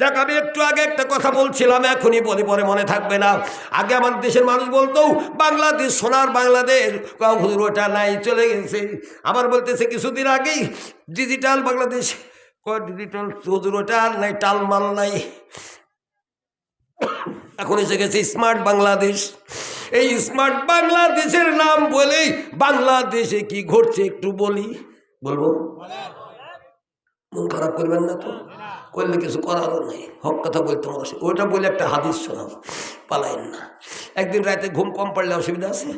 যাক, আমি একটু আগে একটা কথা বলছিলাম, এখনই বলি পরে মনে থাকবে না। আগে আমার দেশের মানুষ বলতো, বাংলাদেশ সোনার বাংলাদেশ। হুজুর, ওটা নাই, চলে গেছে। আবার বলতেছে, কিছুদিন আগেই ডিজিটাল বাংলাদেশ। ডিজিটাল হুজুর, ওটা নাই, টালমাল নাই। এখন এসে গেছে, স্মার্ট বাংলাদেশ। এই স্মার্ট বাংলাদেশের নাম বলেই বাংলাদেশে কি ঘটছে একটু বলি, বলব? মন খারাপ করবেন না তো। করলে কিছু করারও নেই। হক কথা বলতে আমার ওইটা বলে একটা হাদিস শোনাও। পালাইন না। একদিন রাতে ঘুম কম পড়লে অসুবিধা আছে?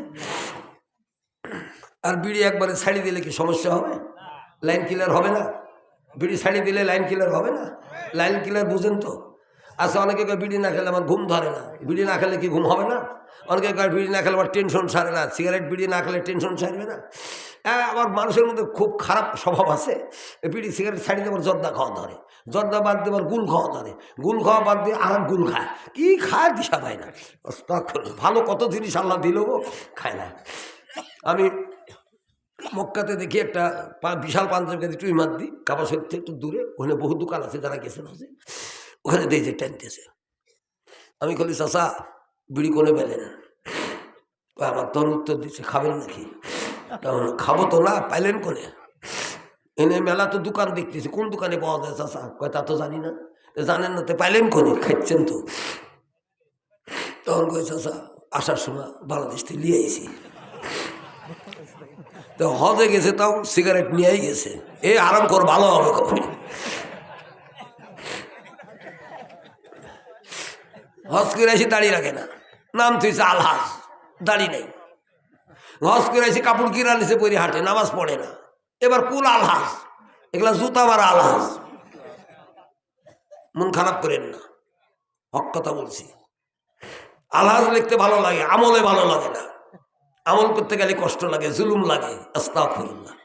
আর বিড়ি একবারে ছাড়ি দিলে কি সমস্যা হবে? লাইন কিলার হবে না? বিড়ি ছাড়ি দিলে লাইন কিলার হবে না? লাইন কিলার বুঝেন তো? আচ্ছা অনেকে বিড়ি না খেলে আমার ঘুম ধরে না। বিড়ি না খেলে কি ঘুম হবে না? অনেকে কয় বিড়ি না খেলে আবার টেনশন সারে না সিগারেট বিড়ি না খেলে টেনশন সারবে না আমার মানুষের মধ্যে খুব খারাপ স্বভাব আছে বিড়ি সিগারেট ছাড়িয়ে দেবার জর্দা খাওয়া ধরে জর্দা বাদ দেবার গুল খাওয়া ধরে গুল খাওয়া বাদ দিয়ে আর গুল খায় কি খায় দিশা পায় না? ভালো কত জিনিস আল্লাহ দিল গো, খায় না। আমি মক্কাতে দেখি একটা বিশাল পাঞ্জাব গাড়ি টুই মার দিই, কাবা শরীর একটু দূরে, ওখানে বহু দোকান আছে, যারা গেছেন ওখানে দেখি যে আমি বলি চাষা বিড়ি কোনে পেলেন। কয়, আমার তোর উত্তর দিচ্ছে খাবেন নাকি? খাব তো না পাইলেন কোনে? এনে মেলা তো দোকান দেখতেছি কোন দোকানে পাওয়া যায় চাষা কয় তা তো জানি না। জানেন না তো পাইলেন কোনে? খাচ্ছেন তো। তখন কই চাষা আসার সময় বাংলাদেশ থেকে লিয়ে আইছি। তো হজে গেছে তাও সিগারেট নিয়েই গেছে। এ আরাম কর ভালো হবে কবে হজ করে আসি দাঁড়িয়ে রাখে না। নাম তুইছে আলহাজ। দাড়ি নেই। হজ করে আসি কাপড় কিনা নিচে পরি হাঁটে, নামাজ পড়ে না। এবার কুল আলহাজ। এগুলা জুতা মারা আলহাজ। মন খারাপ করেন না। হক কথা বলছি। আলহাজ লিখতে ভালো লাগে, আমলে ভালো লাগে না। আমল করতে গেলে কষ্ট লাগে, জুলুম লাগে। আস্তা আস্তাগফিরুল্লাহ।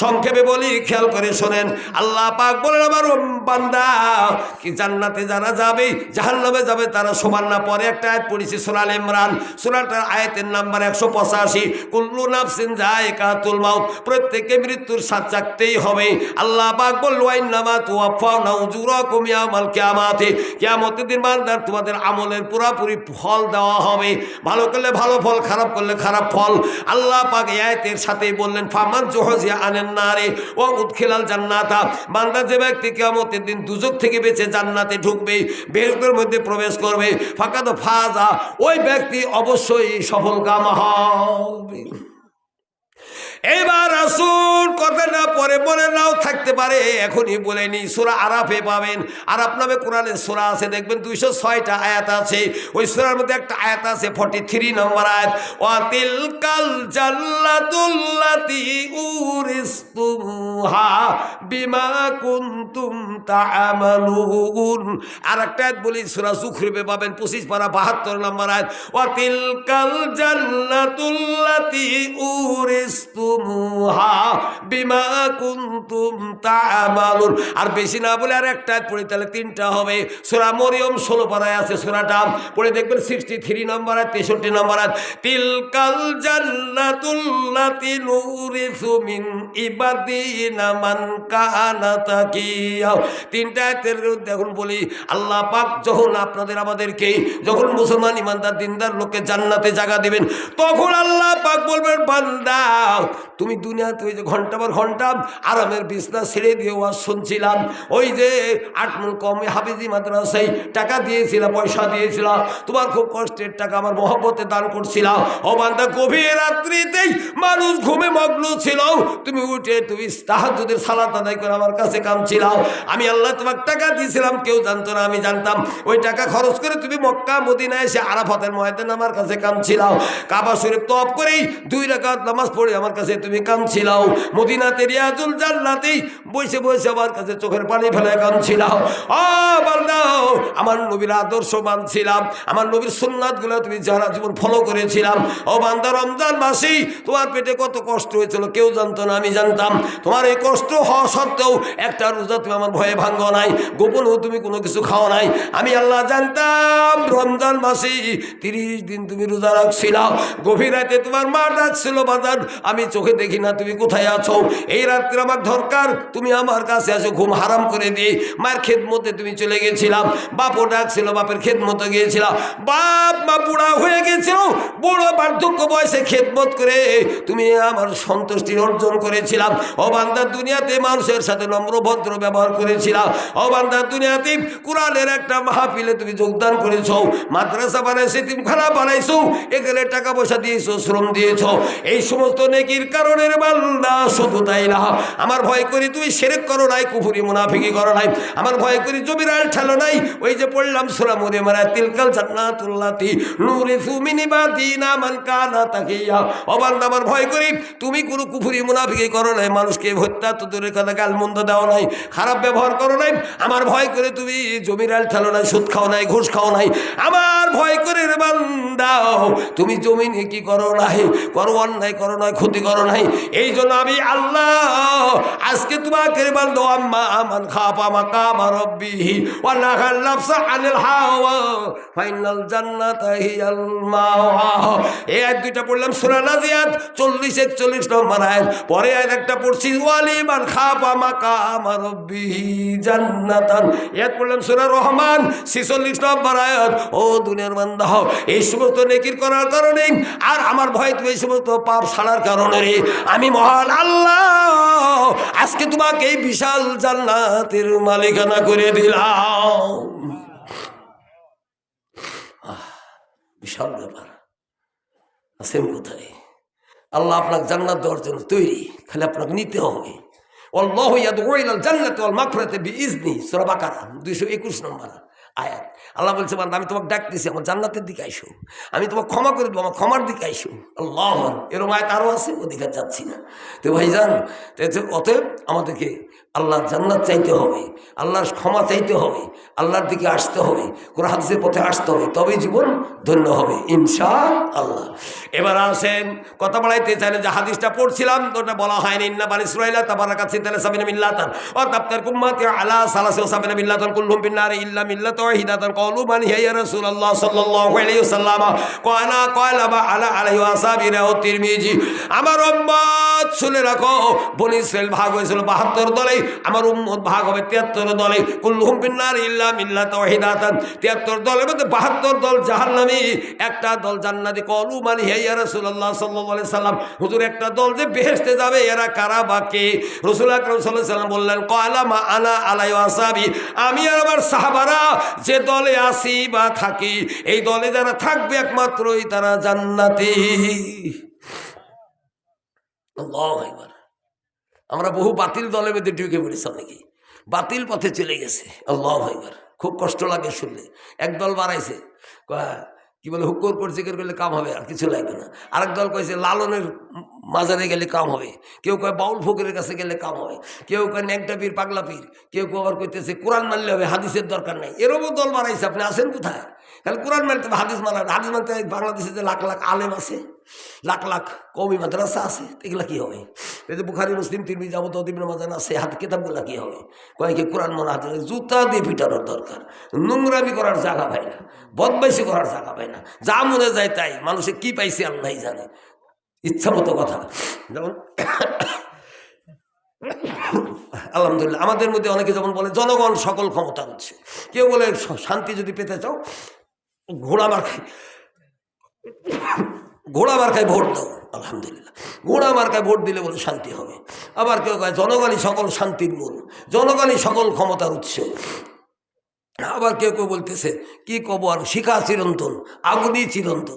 সংক্ষেপে বলি, খেয়াল করে শোনেন। আল্লাহ পাক বলেন, আমার বান্দা, কি জান্নাতে যারা যাবে, জাহান্নামে যাবে, তারা সমান না। পরে একটা আয়াত পড়েছি সোনাল ইমরান। সোনালটার আয়াতের নাম্বার একশো পঁচাশি। কুল্লু নাফসিন যায় কাতুল মাউত। প্রত্যেকে মৃত্যুর স্বাদ চাকতেই হবে। আল্লাহ পাক বলল ওয়াইন নামা তুয়াফাও না উজুরা কমিয়া কেয়ামাতে। কেয়ামতের দিন বান্দার তোমাদের আমলের পুরাপুরি ফল দেওয়া হবে। ভালো করলে ভালো ফল, খারাপ করলে খারাপ ফল। আল্লাহ পাক আয়াতের সাথেই বললেন, ফামান জোহজিয়া আনেন না রে। ও উৎখেলাল জান্নাতা। বান্দা যে ব্যক্তি কেমতের দিন দুজক থেকে বেঁচে জান্নাতে ঢুকবে বেহকের মধ্যে প্রবেশ করবে ফাঁকা তো ফাজা, ওই ব্যক্তি অবশ্যই সফল কাম হবে। এবার আসুন কথাটা পরে মনে নাও থাকতে পারে। এখনই বলেনি সুরা আরাফে পাবেন। আরাফ নামে কোরআনের সুরা আছে, দেখবেন দুইশো ছয়টা আয়াত আছে। ওই সুরার মধ্যে একটা আয়াত আছে ফর্টি থ্রি নম্বর আয়াত ওয়াতিল কাল জাল্লাতুল্লাতি উরিস্তুমুহা বিমা কুনতুম তা'মালুন আর একটা আয়াত বলি, সুরা সুখরিবে পাবেন, পঁচিশ পারা বাহাত্তর নম্বর আয়াত ওয়াতিল কাল জান্নাতুল্লাতি আর বেশি না বলে আর একটা পড়ে, তাহলে তিনটা হবে। সূরা মরিয়ম ষোলো পারায় আছে সূরাটা। পড়ে দেখবেন সিক্সটি থ্রি নম্বর আর তেষট্টি নম্বর আর তিলকাল দেখুন বলি পাক যখন আপনাদের যখন মুসলমান, ইমানদার, দিনদার লোককে জান্নাতে জায়গা দিবেন, তখন আল্লাহ পাক বলবেন, বান্দা তুমি দুনিয়াতে ওই যে ঘণ্টা পর ঘণ্টা আরামের বিছনা ছেড়ে দিয়ে ওয়াজ শুনছিলাম। ওই যে আট মন কম হাফিজি মাদ্রাসায় টাকা দিয়েছিলাম পয়সা দিয়েছিলাম তোমার খুব কষ্টের টাকা আমার মহব্বতে দান করছিলাম ও বান্দা, গভীর রাত্রিতেই মানুষ ঘুমে মগ্ন ছিল। তুমি উঠে, তুমি তাহাজুদের সালাত আদায় করে আমার কাছে কামছিলাম আমি আল্লাহ তোমার টাকা দিয়েছিলাম, কেউ জানতো না, আমি জানতাম। ওই টাকা খরচ করে তুমি মক্কা, মদিনায় এসে আরাফাতের ময়দান আমার কাছে কামছিলাম কাবা শরীফ তপ করেই দুই রাকাত নামাজ পড়ে আমার কাছে তুমি কামছিলাও মদিনাতে রিয়াজুল জান্নাতেই বসে বসে আমার কাছে চোখের পানি ফেলে কামছিলাও ও বান্দা, আমার নবীর আদর্শ মানছিলাম। আমার নবীর সুন্নাতগুলো তুমি যারা জীবন ফলো করেছিলাম। ও বান্দা, রমজান মাসেই তোমার পেটে কত কষ্ট হয়েছিল কেউ জানতো না, আমি জানতাম। তোমার এই কষ্ট হওয়া সত্ত্বেও একটা রোজা তুমি আমার ভয়ে ভাঙ্গ নাই। গোপনেও তুমি কোনো কিছু খাও নাই। আমি আল্লাহ জানতাম, রমজান মাসে, তিরিশ দিন তুমি রোজা রাখছিলাম গভীর রাতে তোমার মা ডাকছিল বাজার। আমি চোখে দেখি না, তুমি কোথায় আছো? এই রাত্রে আমার দরকার, তুমি আমার কাছে আসো, ঘুম হারাম করে দিয়ে মায়ের খেদ মতে তুমি চলে গেছিলাম। বাপও ডাকছিল বাপের খেদ মতো গিয়েছিলাম। বাপ, মা বুড়া হয়ে গেছিল, বড় বার্ধক্য বয়সে খেদমত করে তুমি আমার সন্তুষ্টি অর্জন করেছিলাম। অবান্দার দুনিয়াতে মানুষের সাথে নম্র ভদ্র ব্যবহার করেছিলাম অবান্দার দুনিয়াতে কোরআনের একটা মাহফিলে তুমি যোগদান করেছ। মাদ্রাসা বানাইছে তুমি খারাপ বানাইছো। এখানে টাকা পয়সা দিয়েছ, শ্রম দিয়েছ। এই সমস্ত নেকির কারণের বান্দা তাই না। আমার ভয় করি তুমি সেরেক করো নাই, কুফুরি মুনাফিকি করো নাই। আমার ভয় করি জমির আল ঠেলো নাই। ওই যে পড়লাম সোরা মরে মারা তিলকাল জান্নাতুল্লাতি নূরে সুমিনি বাতি না মান কানা তাকিয়া অবান্ধ আমার ভয় করি তুমি কোনো কুফুরি মুনাফিকি করো নাই, মানুষকে হত্যা তো দূরের কথা গাল মন্দ দাও নাই, খারাপ ব্যবহার করো নাই। আমার ভয় করে তুমি জমির আল ঠেলো নাই, সুদ খাও নাই, ঘুষ খাও নাই। আমার ভয় করে রে বান্দাও তুমি জমি নিয়ে কি করো নাই? করো অন্যায়, করো নাই ক্ষতি করো নাই। এই জন্য আমি আল্লাহ, আজকে তোমাকে বান্দো আম্মা আমান খাপা মাকা আমার রব্বিহি ওয়া নাহাল নাফসা আনিল হাওয়া, ফাইনাল জান্নাতা হিয়াল মাওয়া। এই আয়াত দুইটা পড়লাম, সূরা নাজিয়াত 40 41 নম্বর আয়াত। পরে আয়াত একটা পড়ছি ওয়ালিমান খাপা মাকা আমার রব্বিহি জান্নাতান। আয়াত পড়লাম, সূরা রহমান 46 নম্বর আয়াত। ও দুনিয়ার বান্দা, এই সমস্ত নেকির করার কারণে আর আমার ভয় তুমি এই সমস্ত পাপ ছাড়ার কারণে রে আমি মহান আল্লাহ। আজকে তোমাকে এই বিশাল জান্নাতের মালিকানা করে দিলাম। বিশাল ব্যাপার। আছেন কোথায়? আল্লাহ আপনাকে জান্নাত দেওয়ার জন্য তৈরি। খালি আপনাকে নিতে হবে। অল্লাহ ইয়াদউ ইলাল জান্নাতি ওয়াল মাগফিরাতি বিইজনি সূরা বাকারা 221 নম্বর। আয়াত। আল্লাহ বলছে, বান্দা, আমি তোমাকে ডাকতেছি, আমার জান্নাতের দিকে আইসো। আমি তোমাকে ক্ষমা করে দেবো, আমার ক্ষমার দিকে আইসো। আল্লাহ এরকম আয়াত আরও আছে ওদিকে যাচ্ছি না। তো তো এতে- অতএব আমাদেরকে আল্লাহর জান্নাত চাইতে হবে, আল্লাহর ক্ষমা চাইতে হবে, আল্লাহর দিকে আসতে হবে, কোরআন হাদিসের পথে আসতে হবে, তবেই জীবন ধন্য হবে ইনশা আল্লাহ এবার আসেন, কথা বাড়াইতে চাইলে যে হাদিসটা পড়ছিলাম ওটা বলা হয়নি, ইন্না বানি তাবারা কাছে তাহলে সাবিনা মিল্লাতান ও তাপ্তার কুম্মাতি আলা সালাসে সাবিনা মিল্লাতান কুল্লুম বিন্নারে ইল্লা মিল্লাত ওয়াহিদাতান ক্বালু মান হিয়া ইয়া রাসূলুল্লাহ সাল্লাল্লাহু আলাইহি ওয়াসাল্লাম। কানা ক্বালা বা আলা আলাইহি ওয়াসাবিরা ও তিরমিজি। আমার উম্মত, শুনে রাখো, বনি ইসরাইল ভাগ হয়েছিল 72 দলে, আমার উম্মত ভাগ হবে 73 দলে। কুল্লুহুম বিন্নার ইল্লা মিল্লাত ওয়াহিদাতান। 73 দলের মধ্যে 72 দল জাহান্নামী। একটা দল জান্নাতি কলু মানে হে ইয়া রাসূলুল্লাহ সাল্লাল্লাহু আলাইহি সাল্লাম হুজুর, একটা দল যে বেহেশতে যাবে, এরা কারা বাকে রাসূল আকরাম সাল্লাল্লাহু আলাইহি সাল্লাম বললেন ক্বালা মা আনা আলাই ওয়াসাবি। আমি আর আমার সাহাবারা যে দলে আসি বা থাকি, এই দলে যারা থাকবে একমাত্রই তারা জান্নাতি। আমরা বহু বাতিল দলের মধ্যে ঢুকে পড়েছি অনেকে বাতিল পথে চলে গেছে। আল্লাহ ভাইবার খুব কষ্ট লাগে শুনলে। একদল বাড়াইছে। কি বলে, হুক্কর করছে করলে কাম হবে, আর কিছু লাগবে না। আরেক দল কয়েছে লালনের মাজারে গেলে কাম হবে কেউ কয় বাউল ফকিরের কাছে গেলে কাম হবে কেউ কয় ন্যাংটা পীর পাগলা পীর কেউ কেউ আবার কইতেছে কোরআন মানলে হবে হাদিসের দরকার নাই এরকম দল বাড়াইছে আপনি আছেন কোথায় তাহলে কোরআন মানতে হবে, হাদিস মানা হাদিস মানতে বাংলাদেশে যে লাখ লাখ আলেম আছে লাখ লাখ কমি মাদ্রাসা আছে এগুলা কি হবে এই যে বুখারি মুসলিম তিরমি যাবত অদিবিন মাজান আছে হাত কিতাবগুলা কি হবে কয়েকে কোরআন মনে হাতে জুতা দিয়ে পিটানোর দরকার নোংরামি করার জায়গা পায় না বদমাইশি করার জায়গা পায় না যা মনে যায় তাই মানুষে কি পাইছে আল্লাহ জানে ইচ্ছা মতো কথা। যেমন আলহামদুলিল্লাহ, আমাদের মধ্যে অনেকে যেমন বলে, জনগণ সকল ক্ষমতা হচ্ছে কেউ বলে, শান্তি যদি পেতে চাও, ঘোড়া মার্কায় ঘোড়া মার্কায় ভোট দাও, আলহামদুলিল্লাহ। ঘোড়া মার্কায় ভোট দিলে বলে শান্তি হবে। আবার কেউ কয়, জনগণই সকল শান্তির মূল, জনগণই সকল ক্ষমতার উৎস। আবার কেউ কেউ বলতেছে, কি কব আর শিখা চিরন্তন আগুনই চিরন্তন।